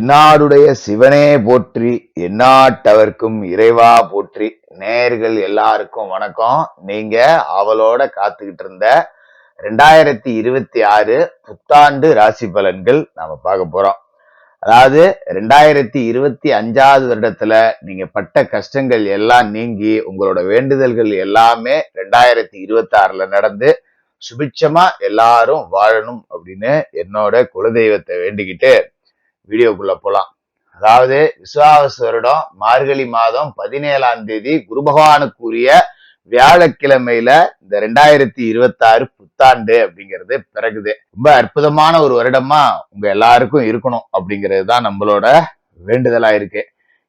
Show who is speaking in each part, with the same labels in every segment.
Speaker 1: என்னாடுடைய சிவனே போற்றி என்னாட்டவர்க்கும் இறைவா போற்றி. நேர்கள் எல்லாருக்கும் வணக்கம். நீங்க அவளோட காத்துக்கிட்டு இருந்த ரெண்டாயிரத்தி இருபத்தி ஆறு புத்தாண்டு ராசி பலன்கள் நாம பார்க்க போறோம். அதாவது ரெண்டாயிரத்தி இருபத்தி அஞ்சாவது வருடத்துல நீங்க பட்ட கஷ்டங்கள் எல்லாம் நீங்கி உங்களோட வேண்டுதல்கள் எல்லாமே ரெண்டாயிரத்தி இருபத்தி ஆறுல நடந்து சுபிட்சமா எல்லாரும் வாழணும் அப்படின்னு என்னோட குலதெய்வத்தை வேண்டிக்கிட்டு வீடியோக்குள்ள போலாம். அதாவது விசுவாவச வருடம் மார்கழி மாதம் பதினேழாம் தேதி குரு பகவானுக்குரிய வியாழக்கிழமையில இந்த ரெண்டாயிரத்தி இருபத்தி ஆறு புத்தாண்டு அப்படிங்கிறது பிறகுது. ரொம்ப அற்புதமான ஒரு வருடமா உங்க எல்லாருக்கும் இருக்கணும் அப்படிங்கிறது தான் நம்மளோட வேண்டுதலா இருக்கு.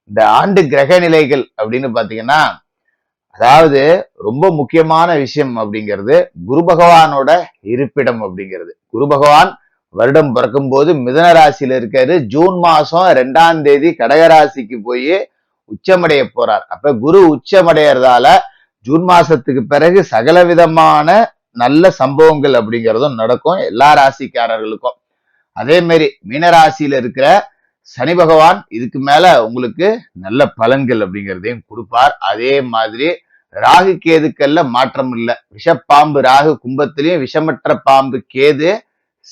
Speaker 1: இந்த ஆண்டு கிரக நிலைகள் அப்படின்னு பாத்தீங்கன்னா அதாவது ரொம்ப முக்கியமான விஷயம் அப்படிங்கிறது குரு பகவானோட இருப்பிடம் அப்படிங்கிறது. குரு பகவான் வருடம் பிறக்கும் போது மிதன ராசியில இருக்காரு. ஜூன் மாசம் ரெண்டாம் தேதி கடகராசிக்கு போய் உச்சமடைய போறார். அப்ப குரு உச்சமடையறதால ஜூன் மாசத்துக்கு பிறகு சகல விதமான நல்ல சம்பவங்கள் அப்படிங்கிறதும் நடக்கும் எல்லா ராசிக்காரர்களுக்கும். அதே மாதிரி மீனராசியில இருக்கிற சனி பகவான் இதுக்கு மேல உங்களுக்கு நல்ல பலன்கள் அப்படிங்கிறதையும் கொடுப்பார். அதே மாதிரி ராகு கேதுக்கள்ல மாற்றம் இல்லை. விஷப்பாம்பு ராகு கும்பத்திலையும் விஷமற்ற பாம்பு கேது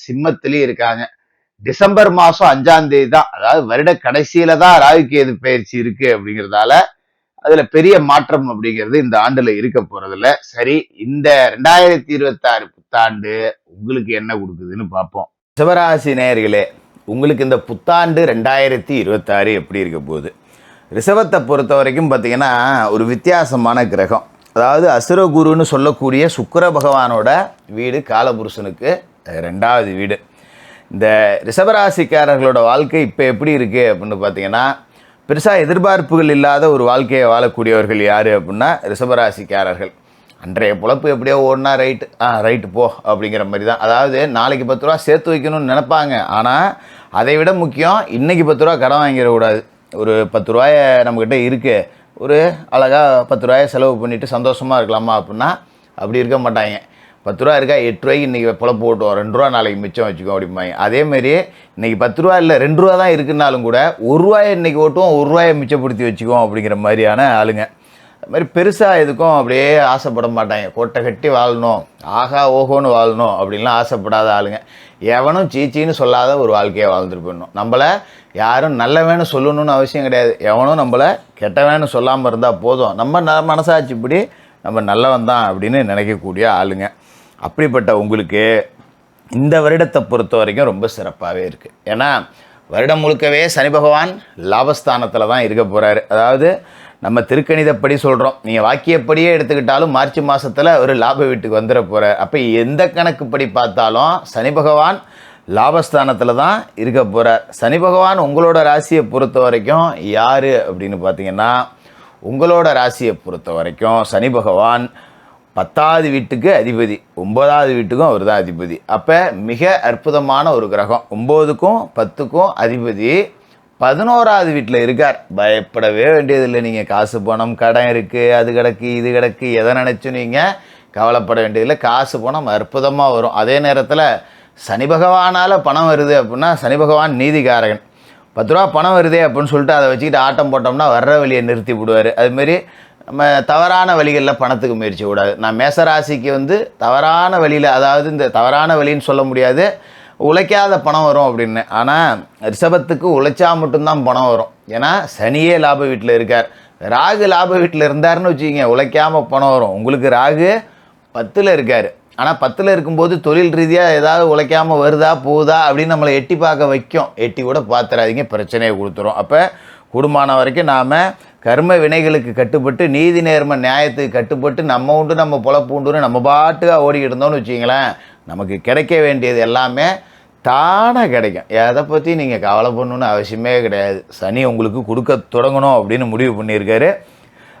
Speaker 1: சிம்மத்திலயும் இருக்காங்க. டிசம்பர் மாசம் அஞ்சாம் தேதி தான். அதாவது வருட கடைசியில தான் ராகுகேது பயிற்சி இருக்கு அப்படிங்கிறதால அதுல பெரிய மாற்றம் அப்படிங்கிறது இந்த ஆண்டுல இருக்க போறதில்ல. சரி இந்த ரெண்டாயிரத்தி இருபத்தி ஆறு புத்தாண்டு உங்களுக்கு என்ன கொடுக்குதுன்னு பார்ப்போம். சிவராசி நேயர்களே உங்களுக்கு இந்த புத்தாண்டு ரெண்டாயிரத்தி இருபத்தாறு எப்படி இருக்க போகுது? ரிஷபத்தை பொறுத்த வரைக்கும் பார்த்தீங்கன்னா ஒரு வித்தியாசமான கிரகம். அதாவது அசுரகுருன்னு சொல்லக்கூடிய சுக்கர பகவானோட வீடு காலபுருஷனுக்கு ரெண்டாவது வீடு. இந்த ரிஷபராசிக்காரர்களோட வாழ்க்கை இப்போ எப்படி இருக்குது அப்படின்னு பார்த்தீங்கன்னா பெருசாக எதிர்பார்ப்புகள் இல்லாத ஒரு வாழ்க்கையை வாழக்கூடியவர்கள் யார் அப்படின்னா ரிஷபராசிக்காரர்கள். அன்றைய பொழப்பு எப்படியோ ஓடினா ரைட்டு ஆ ரைட்டு போ அப்படிங்கிற மாதிரி தான். அதாவது நாளைக்கு பத்து ரூபா சேர்த்து வைக்கணும்னு நினைப்பாங்க. ஆனால் அதை விட முக்கியம் இன்றைக்கி பத்து ரூபா கடன் வாங்கிடக்கூடாது. ஒரு பத்து ரூபாய நம்மக்கிட்ட இருக்குது ஒரு அழகாக பத்து ரூபாய செலவு பண்ணிவிட்டு சந்தோஷமாக இருக்கலாமா அப்படின்னா அப்படி இருக்க மாட்டாங்க. பத்து ரூபா இருக்கா? எட்டு ரூபாய்க்கு இன்றைக்கி பொழப்பு ஓட்டுவோம் ரெண்டு ரூபா நாளைக்கு மிச்சம் வச்சுக்கோ அப்படிம்பாங்க. அதேமாரி இன்றைக்கி பத்து ரூபா இல்லை ரெண்டு ரூபா தான் இருக்குனாலும் கூட ஒரு ரூபாயை இன்றைக்கி ஓட்டுவோம் ஒரு ரூபாயை மிச்சப்படுத்தி வச்சுக்குவோம் அப்படிங்கிற மாதிரியான ஆளுங்க. அது மாதிரி பெருசாக எதுக்கும் அப்படியே ஆசைப்பட மாட்டாங்க. கொட்டை கட்டி வாழணும் ஆகா ஓஹோன்னு வாழணும் அப்படின்லாம் ஆசைப்படாத ஆளுங்க. எவனும் சீச்சின்னு சொல்லாத ஒரு வாழ்க்கையை வாழ்ந்துட்டு போயிடணும். நம்மளை யாரும் நல்லவேன்னு சொல்லணும்னு அவசியம் கிடையாது. எவனும் நம்மளை கெட்டவேன்னு சொல்லாமல் இருந்தால் போதும். நம்ம ந மனசாட்சிப்படி நம்ம நல்லவன் தான் அப்படின்னு நினைக்கக்கூடிய ஆளுங்க. அப்படிப்பட்ட உங்களுக்கு இந்த வருடத்தை பொறுத்த வரைக்கும் ரொம்ப சிறப்பாகவே இருக்குது ஏன்னா வருடம் முழுக்கவே சனி பகவான் லாபஸ்தானத்தில் தான் இருக்க போகிறாரு அதாவது நம்ம திருக்கணிதப்படி சொல்கிறோம் நீங்கள் வாக்கியப்படியே எடுத்துக்கிட்டாலும் மார்ச் மாதத்தில் ஒரு லாப வீட்டுக்கு வந்துட போகிறார் அப்போ எந்த கணக்குப்படி பார்த்தாலும் சனி பகவான் லாபஸ்தானத்தில் தான் இருக்க போகிறார் சனி பகவான் உங்களோட ராசியை பொறுத்த வரைக்கும் யார் அப்படின்னு பார்த்தீங்கன்னா உங்களோட ராசியை பொறுத்த வரைக்கும் சனி பகவான் பத்தாவது வீட்டுக்கு அதிபதி ஒம்பதாவது வீட்டுக்கும் அவர் தான் அதிபதி. அப்போ மிக அற்புதமான ஒரு கிரகம். ஒம்போதுக்கும் பத்துக்கும் அதிபதி. பதினோராவது வீட்டில் இருக்கார். பயப்படவே வேண்டியதில்லை. நீங்கள் காசு பணம் கடன் இருக்குது அது கிடக்கு இது கிடக்கு. எதை நினச்சும் நீங்கள் கவலைப்பட வேண்டியதில்லை. காசு பணம் அற்புதமாக வரும். அதே நேரத்தில் சனி பகவானால் பணம் வருது அப்படின்னா சனி பகவான் நீதிகாரகன் பத்து ரூபா பணம் வருதே அப்படின்னு சொல்லிட்டு அதை வச்சுக்கிட்டு ஆட்டம் போட்டோம்னா வர்ற வழியை நிறுத்தி விடுவார். அதுமாரி நம்ம தவறான வழிகளில் பணத்துக்கு முயற்சி கூடாது. நான் மேசராசிக்கு வந்து தவறான வழியில் அதாவது இந்த தவறான வழின்னு சொல்ல முடியாது உழைக்காத பணம் வரும் அப்படின்னு. ஆனால் ரிஷபத்துக்கு உழைச்சா மட்டும்தான் பணம் வரும். ஏன்னா சனியே லாப வீட்டில் இருக்கார். ராகு லாப வீட்டில் இருந்தாருன்னு வச்சுக்கிங்க உழைக்காமல் பணம் வரும். உங்களுக்கு ராகு பத்தில் இருக்கார். ஆனால் பத்தில் இருக்கும்போது தொழில் ரீதியாக ஏதாவது உழைக்காமல் வருதா போகுதா அப்படின்னு நம்மளை எட்டி பார்க்க வைக்கும். எட்டி கூட பார்த்துறாதீங்க பிரச்சனையை கொடுத்துரும். அப்போ கூடுமான வரைக்கும் நாம் கர்ம வினைகளுக்கு கட்டுப்பட்டு நீதி நேர்ம நியாயத்துக்கு கட்டுப்பட்டு நம்ம உண்டு நம்ம பொழப்பு உண்டுன்னு நம்ம பாட்டுக்காக ஓடிக்கிட்டு இருந்தோம்னு வச்சிங்களேன் நமக்கு கிடைக்க வேண்டியது எல்லாமே தானாக கிடைக்கும். எதை பற்றி நீங்கள் கவலை பண்ணணுன்னு அவசியமே கிடையாது. சனி உங்களுக்கு கொடுக்க தொடங்கணும் அப்படின்னு முடிவு பண்ணியிருக்காரு.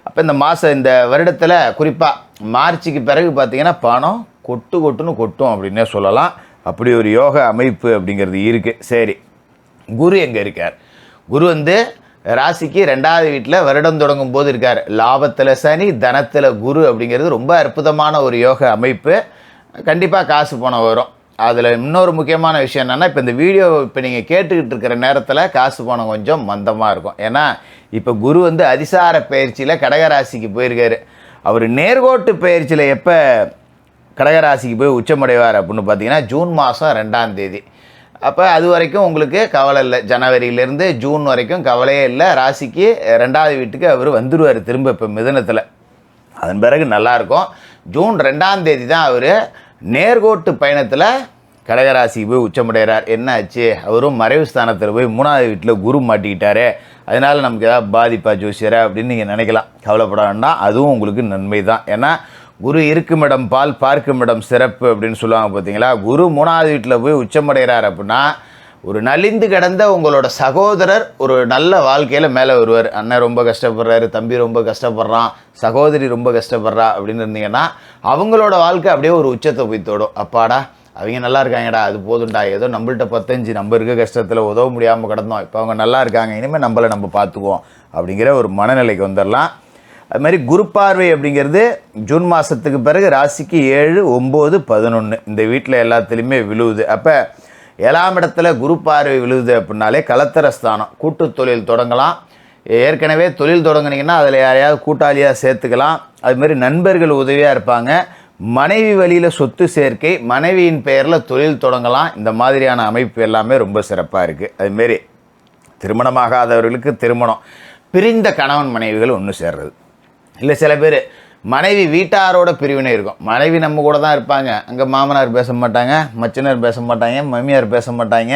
Speaker 1: அப்போ இந்த மாதம் இந்த வருடத்தில் குறிப்பாக மார்ச்சுக்கு பிறகு பார்த்தீங்கன்னா பணம் கொட்டு கொட்டுன்னு கொட்டும் அப்படின்னே சொல்லலாம். அப்படி ஒரு யோக அமைப்பு அப்படிங்கிறது இருக்குது சரி குரு எங்கே இருக்கார்? குரு வந்து ராசிக்கு ரெண்டாவது வீட்டில் வருடம் தொடங்கும் போது இருக்கார். லாபத்தில் சனி தனத்தில் குரு அப்படிங்கிறது ரொம்ப அற்புதமான ஒரு யோக அமைப்பு. கண்டிப்பாக காசு போன வரும். அதில் இன்னொரு முக்கியமான விஷயம் என்னென்னா இப்போ இந்த வீடியோ இப்போ நீங்கள் கேட்டுக்கிட்டு இருக்கிற நேரத்தில் காசு போன கொஞ்சம் மந்தமாக இருக்கும். ஏன்னா இப்போ குரு வந்து அதிசார பயிற்சியில் கடகராசிக்கு போயிருக்காரு. அவர் நேர்கோட்டு பயிற்சியில் எப்போ கடகராசிக்கு போய் உச்சமடைவார் அப்படின்னு பார்த்தீங்கன்னா ஜூன் மாதம் ரெண்டாம் தேதி. அப்போ அது வரைக்கும் உங்களுக்கு கவலை இல்லை. ஜனவரியிலேருந்து ஜூன் வரைக்கும் கவலையே இல்லை. ராசிக்கு ரெண்டாவது வீட்டுக்கு அவர் வந்துடுவார் திரும்ப இப்போ மிதனத்தில். அதன் பிறகு நல்லாயிருக்கும் ஜூன் ரெண்டாம் தேதி தான் அவர் நேர்கோட்டு பயணத்தில் கடகராசிக்கு போய் உச்சமடைகிறார். என்ன ஆச்சு? அவரும் மறைவு ஸ்தானத்தில் போய் மூணாவது வீட்டில் குரு மாட்டிக்கிட்டாரு. அதனால் நமக்கு ஏதாவது பாதிப்பா ஜோசியரா அப்படின்னு நீங்கள் நினைக்கலாம். கவலைப்பட வேண்டாம். அதுவும் உங்களுக்கு நன்மை தான் ஏன்னா குரு இருக்கும் இடம் பால் பார்க்கும் இடம் சிறப்பு அப்படின்னு சொல்லுவாங்க பார்த்தீங்களா? குரு மூணாவது வீட்டில் போய் உச்சமடைகிறார் அப்படின்னா ஒரு நலிந்து கிடந்த உங்களோட சகோதரர் ஒரு நல்ல வாழ்க்கையில் மேலே வருவார். அண்ணன் ரொம்ப கஷ்டப்படுறாரு தம்பி ரொம்ப கஷ்டப்படுறான் சகோதரி ரொம்ப கஷ்டப்படுறா அப்படின்னு இருந்தீங்கன்னா அவங்களோட வாழ்க்கை அப்படியே ஒரு உச்சத்தை போய் தொடும். அப்பாடா அவங்க நல்லா இருக்காங்கடா அது போதும்டா. ஏதோ நம்மள்ட்ட பத்தஞ்சு நம்ம இருக்க கஷ்டத்தில் உதவ முடியாமல் கிடந்தோம். இப்போ அவங்க நல்லா இருக்காங்க இனிமேல் நம்மளை நம்ம பார்த்துக்குவோம் அப்படிங்கிற ஒரு மனநிலைக்கு வந்துடலாம் அது மாதிரி குரு பார்வை அப்படிங்கிறது ஜூன் மாதத்துக்கு பிறகு ராசிக்கு ஏழு ஒம்பது பதினொன்று இந்த வீட்டில் எல்லாத்துலேயுமே விழுவுது. அப்போ ஏழாம் இடத்துல குரு பார்வை விழுவுது அப்படின்னாலே கலத்தரஸ்தானம் கூட்டு தொழில் தொடங்கலாம். ஏற்கனவே தொழில் தொடங்கினீங்கன்னா அதில் யாரையாவது கூட்டாளியாக சேர்த்துக்கலாம். அதுமாரி நண்பர்கள் உதவியாக இருப்பாங்க. மனைவி வழியில் சொத்து சேர்க்கை மனைவியின் பெயரில் தொழில் தொடங்கலாம். இந்த மாதிரியான அமைப்பு எல்லாமே ரொம்ப சிறப்பாக இருக்குது அதுமாரி திருமணமாகாதவர்களுக்கு திருமணம். பிரிந்த கணவன் மனைவிகள் ஒன்று சேர்றது. இல்லை சில பேர். மனைவி வீட்டாரோட பிரிவினை இருக்கும். மனைவி நம்ம கூட தான் இருப்பாங்க. அங்கே மாமனார் பேச மாட்டாங்க மச்சினர் பேச மாட்டாங்க மம்மியார் பேச மாட்டாங்க.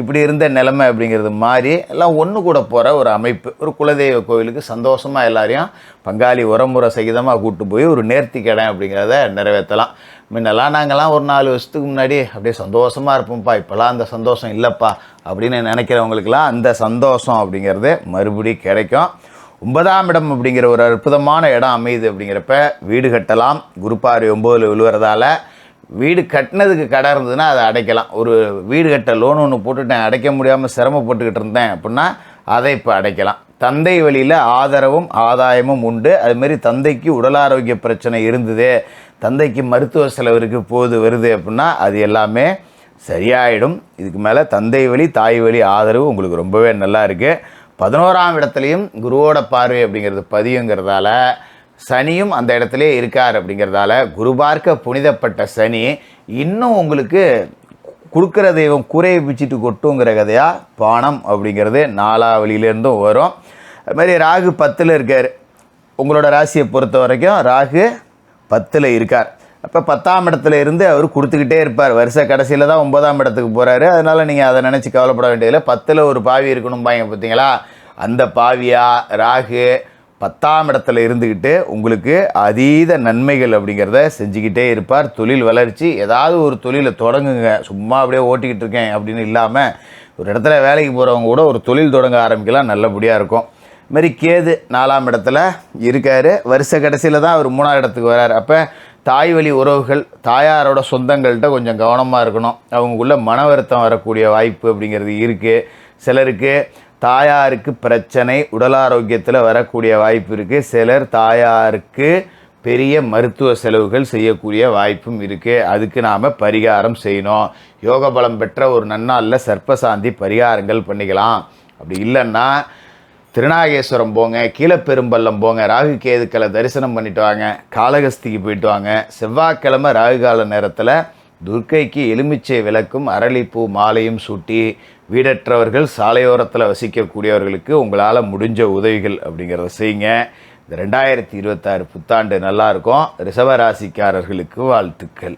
Speaker 1: இப்படி இருந்த நிலைமை அப்படிங்கிறது மாறி எல்லாம் ஒன்று கூட போகிற ஒரு அமைப்பு ஒரு குலதெய்வ கோவிலுக்கு சந்தோஷமாக எல்லாரையும் பங்காளி உரமுறை சகிதமாக கூப்பிட்டு போய் ஒரு நேர்த்தி கடை அப்படிங்கிறத நிறைவேற்றலாம். முன்னெல்லாம் நாங்கள்லாம் ஒரு நாலு வருஷத்துக்கு முன்னாடி அப்படியே சந்தோஷமாக இருப்போம்ப்பா. இப்போல்லாம் அந்த சந்தோஷம் இல்லைப்பா அப்படின்னு நினைக்கிறவங்களுக்கெல்லாம் அந்த சந்தோஷம் அப்படிங்கிறது மறுபடி கிடைக்கும். ஒன்பதாம் இடம் அப்படிங்கிற ஒரு அற்புதமான இடம் அமையுது அப்படிங்கிறப்ப வீடு கட்டலாம். குருப்பாரி ஒம்போதில் விழுவுறதால வீடு கட்டினதுக்கு கடை இருந்ததுன்னா அதை அடைக்கலாம். ஒரு வீடு கட்ட லோன் ஒன்று போட்டுட்டேன் அடைக்க முடியாமல் சிரமப்பட்டுக்கிட்டு இருந்தேன் அப்படின்னா அதை இப்போ அடைக்கலாம். தந்தை வழியில் ஆதரவும் ஆதாயமும் உண்டு. அதுமாரி தந்தைக்கு உடல் ஆரோக்கிய பிரச்சனை இருந்தது தந்தைக்கு மருத்துவ செலவிற்கு போது வருது அப்படின்னா அது எல்லாமே சரியாயிடும். இதுக்கு மேலே தந்தை வழி தாய் வழி ஆதரவு உங்களுக்கு ரொம்பவே நல்லா இருக்குது பதினோராம் இடத்துலையும் குருவோட பார்வை அப்படிங்கிறது பதியுங்கிறதால சனியும் அந்த இடத்துலே இருக்கார் அப்படிங்கிறதால குரு பார்க்க புனிதப்பட்ட சனி இன்னும் உங்களுக்கு கொடுக்குற தெய்வம் கூரையை பிச்சுட்டு கொட்டுங்கிற கதையாக பானம் அப்படிங்கிறது நாலா வழியிலேருந்தும் வரும் அதுமாதிரி ராகு பத்தில் இருக்கார். உங்களோட ராசியை பொறுத்த வரைக்கும் ராகு பத்தில் இருக்கார். அப்போ பத்தாம் இடத்துல இருந்து அவர் கொடுத்துக்கிட்டே இருப்பார். வருஷ கடைசியில் தான் ஒன்பதாம் இடத்துக்கு போகிறாரு அதனால் நீங்கள் அதை நினச்சி கவலைப்பட வேண்டியதில்லை. பத்தில் ஒரு பாவி இருக்கணும் பாங்க பார்த்தீங்களா அந்த பாவியா ராகு பத்தாம் இடத்துல இருந்துக்கிட்டு உங்களுக்கு அதீத நன்மைகள் அப்படிங்கிறத செஞ்சுக்கிட்டே இருப்பார். தொழில் வளர்ச்சி ஏதாவது ஒரு தொழிலை தொடங்குங்க. சும்மா அப்படியே ஓட்டிக்கிட்டு இருக்கேன் அப்படின்னு இல்லாமல் ஒரு இடத்துல வேலைக்கு போகிறவங்க கூட ஒரு தொழில் தொடங்க ஆரம்பிக்கலாம். நல்லபடியாக இருக்கும். இது மாதிரி கேது நாலாம் இடத்துல இருக்கார். வருஷ கடைசியில் தான் அவர் மூணாவது இடத்துக்கு வரார். அப்போ தாய் வழி உறவுகள் தாயாரோட சொந்தங்கள்கிட்ட கொஞ்சம் கவனமாக இருக்கணும். அவங்களுக்குள்ள மன வருத்தம் வரக்கூடிய வாய்ப்பு அப்படிங்கிறது இருக்குது சிலருக்கு தாயாருக்கு பிரச்சனை உடல் ஆரோக்கியத்தில் வரக்கூடிய வாய்ப்பு இருக்குது சிலர் தாயாருக்கு பெரிய மருத்துவ செலவுகள் செய்யக்கூடிய வாய்ப்பும் இருக்குது அதுக்கு நாம் பரிகாரம் செய்யணும். யோக பலம் பெற்ற ஒரு நன்னாளில் சர்ப்பசாந்தி பரிகாரங்கள் பண்ணிக்கலாம். அப்படி இல்லைன்னா திருநாகேஸ்வரம் போங்க கீழப்பெரும்பள்ளம் போங்க ராகு கேதுக்களை தரிசனம் பண்ணிட்டு வாங்க காளகஸ்திக்கு போயிட்டு வாங்க. செவ்வாய்க்கிழமை ராகு கால நேரத்தில் துர்க்கைக்கு எலுமிச்சை விளக்கும் அரளிப்பூ மாலையும் சூட்டி வீடற்றவர்கள் சாலையோரத்தில் வசிக்கக்கூடியவர்களுக்கு உங்களால் முடிஞ்ச உதவிகள் அப்படிங்கிறத செய்யுங்க. இந்த ரெண்டாயிரத்தி இருபத்தாறு புத்தாண்டு நல்லாயிருக்கும் ரிஷபராசிக்காரர்களுக்கு வாழ்த்துக்கள்.